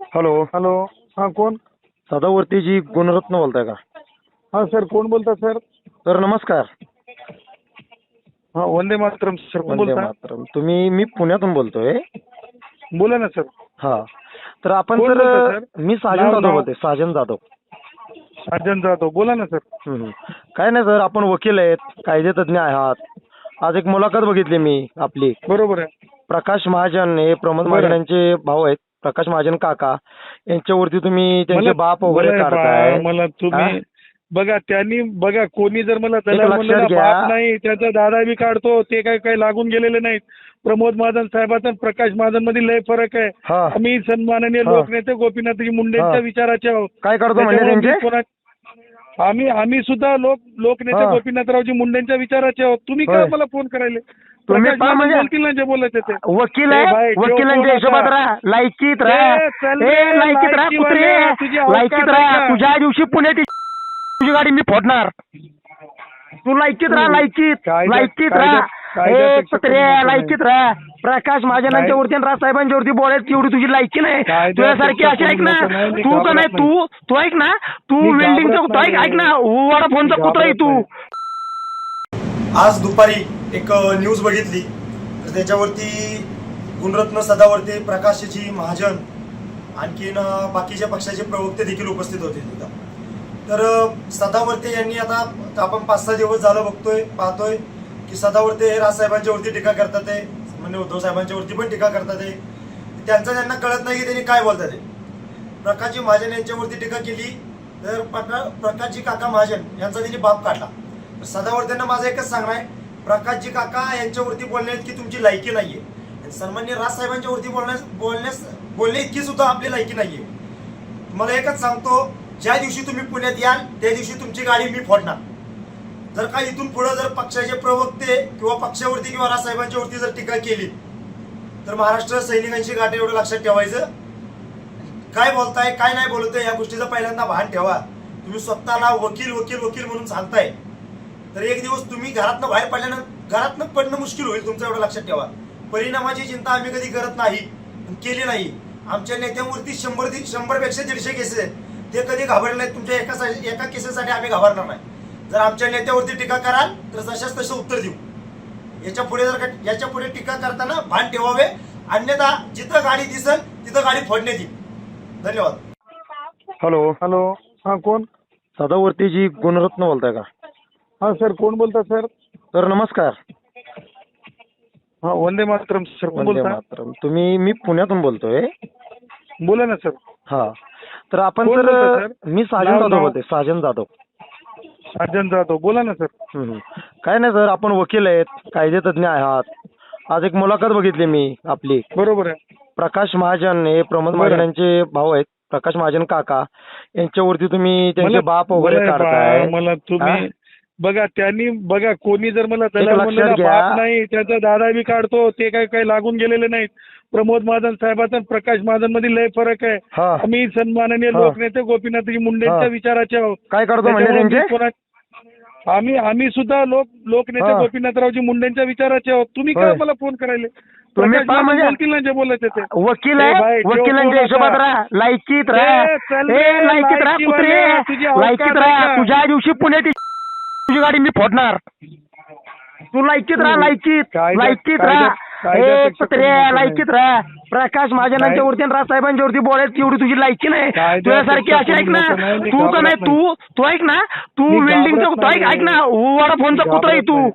Hello. Hello. हां कोण? सदावर्तीजी गुणरत्न बोलताय का? हां सर कोण बोलता सर? तर नमस्कार. हां वंदे मातरम सर कोण वंदे बोलता? मातरम. तुम्ही मी पुण्यातून बोलतोय. बोला ना सर. हा. तर आपण कोण तर बोलतंय, सर? मी साजन नाव- जाधव नाव? बोलतोय साजन जाधव. साजन जाधव. बोला ना सर. हम्म. काय नाही सर आपण वकील आहेत कायदेतज्ञ आहात. आज एक मुलाखत बघितली मी आपली. बरोबर आहे. प्रकाश महाजन हे प्रमोद बरं. महाजन यांचे भाऊ आहेत. प्रकाश महाजन काका यांच्यावरती तुम्ही त्यांचे मला- बाप वगैरे मला काढताय बा- मला तुम्ही? बघा त्यांनी बघा कोणी जर मला दलाल लक्षात म्हणलं ना, घ्या. बाप नाही त्याचा दादा बी काढतो ते काय काय लागून गेलेले नाहीत प्रमोद महाजन साहेबाचा आणि प्रकाश महाजनमध्ये लय फरक आहे हा आम्ही सन्माननीय हा. लोकनेते गोपीनाथजी मुंडेंच्या हा. विचाराचे आहोत काय करतो म्हणजे त्याच्यामुळे मी त्यांचे कोणा- आम्ही आम्ही सुद्धा लोक लोकनेते हा. गोपीनाथरावजी मुंडेंच्या विचाराचे आहोत. तुम्ही होय. काय मला फोन करायले? तुम्ही प्रकाश पहा महाजन म्हणजे- बोलतील ना जे बोलायचे ते. वकील ए आहे भाई, वकिलांच्या फोन हिशोबात आता. राहा लायकीत राहा. ए, चल ए रे, लायकीत राहा कुत्रे. तुझी लायकीत आहे राहा. का? तुझ्या दिवशी पुण्यात ये- तुझी गाडी मी फोडणार. तू लायकीत राहा लायकीत. कायद्यात- लायकीत राहा. एक कुत्रे लायकीत राहा. प्रकाश महाजनांच्या वरती आणि राजसाहेबांच्या वरती बोलायची एवढी तुझी लायकी नाही. तुझ्यासारखी अशी ऐक ना. तू का नाही तू तू ऐक ना. तू वेल्डिंगचा तू ऐक. ऐक ना. वडाफोनचा कुत्रा आहे तू. आज दुपारी एक न्यूज बघितली. तर त्याच्यावरती गुणरत्न सदावर्ते प्रकाशजी महाजन आणखीन बाकीच्या पक्षाचे प्रवक्ते देखील उपस्थित होते तिथं. तर सदावर्ते यांनी आता आपण पाच सहा दिवस झालं बघतोय पाहतोय. की सदावरती हे राजसाहेबांच्या वरती टीका करतात ते म्हणजे उद्धव साहेबांच्या वरती पण टीका करतात ते. त्यांचं त्यांना कळत नाही की त्यांनी काय बोलतात ते. प्रकाशजी महाजन यांच्यावरती टीका केली तर प्रका- प्रकाशजी काका महाजन यांचा त्यांनी बाप काढला. सदावर सदावर्त्यांना माझं एकच सांगणं आहे प्रकाशजी काका यांच्यावरती बोलण्यात की तुमची लायकी नाहीये. सन्मान्य राजसाहेबांच्या वरती बोलण्यास बोलण्यास बोलणे इतकी सुद्धा आपली लायकी नाहीये. तुम्हाला एकच सांगतो ज्या दिवशी तुम्ही पुण्यात याल त्या दिवशी तुमची गाडी मी फोडणार. जर का इथून पुढे जर पक्षाचे प्रवक्ते किंवा पक्षावरती किंवा राजसाहेबांच्या वरती जर टीका केली तर महाराष्ट्र सैनिकांची गाठ एवढं लक्षात ठेवायचं? काय बोलताय काय नाही बोलतोय या गोष्टीचं पहिल्यांदा भान ठेवा. तुम्ही स्वतःला वकील वकील वकील म्हणून सांगताय. तर एक दिवस तुम्ही घरातनं बाहेर पडल्यानं घरातनं पडणं मुश्किल होईल तुमचं एवढं लक्षात ठेवा. परिणामाची चिंता आम्ही कधी करत नाही केली नाही. आमच्या नेत्यांवरती शंभर दि- शंभरपेक्षा दीडशे केसेस आहेत. ते कधी घाबरले नाहीत तुमच्या एका सा- एका केसेससाठी आम्ही घाबरणार नाही. जर आमच्या नेत्यावरती टीका कराल तर जशाच तसं उत्तर देऊ. याच्यापुढे जर का- याच्यापुढे टीका करताना भान ठेवावे. अन्यथा जिथं गाडी दिसल तिथं गाडी फोडण्यात येईल धन्यवाद. हॅलो. हॅलो. हां कोण? सदावर्तीजी गुणरत्न बोलताय का? हां सर कोण बोलता सर? तर नमस्कार. हां वंदे मातरम सर वंदे बोलता? मातरम. तुम्ही मी पुण्यातून बोलतोय. बोला ना सर. हा. तर आपण सर? मी साजन जाधव? बोलतोय साजन जाधव. साजन जाधव बोला ना सर. हम्म. काय नाही सर. आपण वकील आहेत. कायदेतज्ञ आहात. आज एक मुलाखत बघितली मी आपली. बरोबर आहे. प्रकाश महाजन हे प्रमोद बरं. महाजन यांचे भाऊ आहेत. प्रकाश महाजन काका. यांच्यावरती तुम्ही त्यांचे मला- बाप वगैरे मला काढताय. बा- मला हा? तुम्ही बघा त्यांनी बघा कोणी जर मला दलाल लक्षात म्हणलं ना, घ्या. बाप नाही त्याचा दादा बी काढतो ते काय काय लागून गेलेले नाहीत. प्रमोद महाजन साहेबाचा आणि प्रकाश महाजनमध्ये लय फरक आहे. हा. आम्ही सन्माननीय हा. लोकनेते गोपीनाथजी मुंडेंच्या हा. विचाराचे आहोत. काय करतो म्हणजे त्याच्यामुळे मी त्यांचे? कोणा- आम्ही आम्ही सुद्धा लोक लोकनेते हा. गोपीनाथरावजी मुंडेंच्या विचाराचे आहोत. तुम्ही काय होय. मला फोन करायले? तुम्ही प्रकाश पहा म्हणजे- बोलतील ना जे बोलायचे ते. वकील ए आहे ठेव वकिलांच्या हिशोबात. राहा लायकीत राहा. ए, चल ए रे, लायकीत राहा लायकी कुत्रे. वाल्या, तुझी अवकात लायकीत आहे राहा. का? तुझ्या दिवशी पुण्यात ये- तुझी गाडी मी फोडणार. तू लायकीत राहा लायकीत. कायद्यात- राहा. कुत्रे लायकीत राहा. प्रकाश महाजनांच्या वरती आणि राजसाहेबांच्या वरती बोलायची एवढी तुझी लायकी नाही. एक तुझ्यासारखी अशी ऐक ना नाही, तू का घाबरत नाही तू तू ऐक ना तू मी वेल्डिंगचा तू ऐक नाही. ऐक ना वडाफोनचा कुत्रा आहे तू.